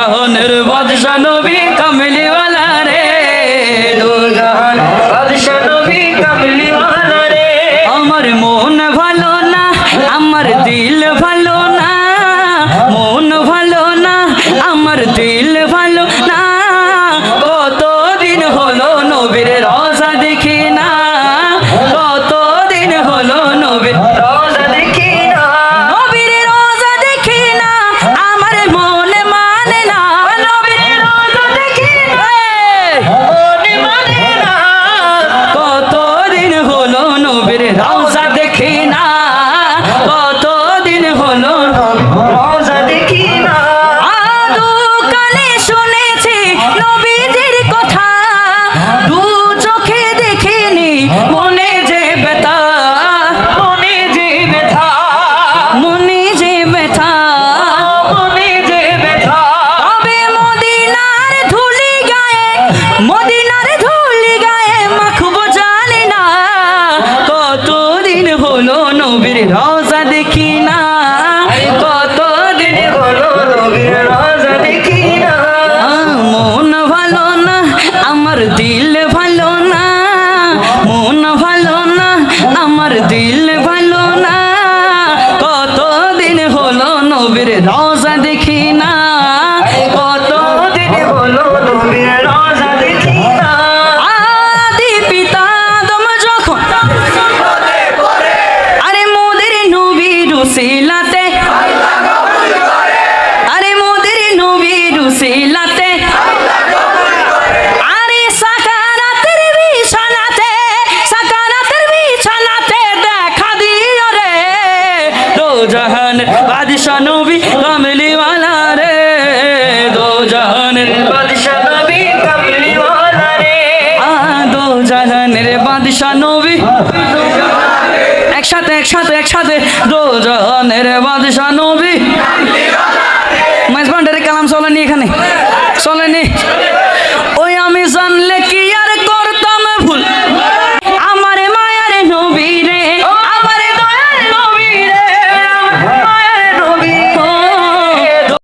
জাহানের বাদশা নবী কামলিওয়ালা রে দু বাদশা নবী কামলিওয়ালা রে। আমার মন ভালো না, আমার দিল ভালো না, মন ভালো না, আমার দিল দিল জাহানের বাদশা নবী কামলিওয়ালা রে দো জাহানের বাদশা নবী কামলিওয়ালা রে। আ নবী। একসাথে একসাথে একসাথে দো জাহানের বাদশা নবী।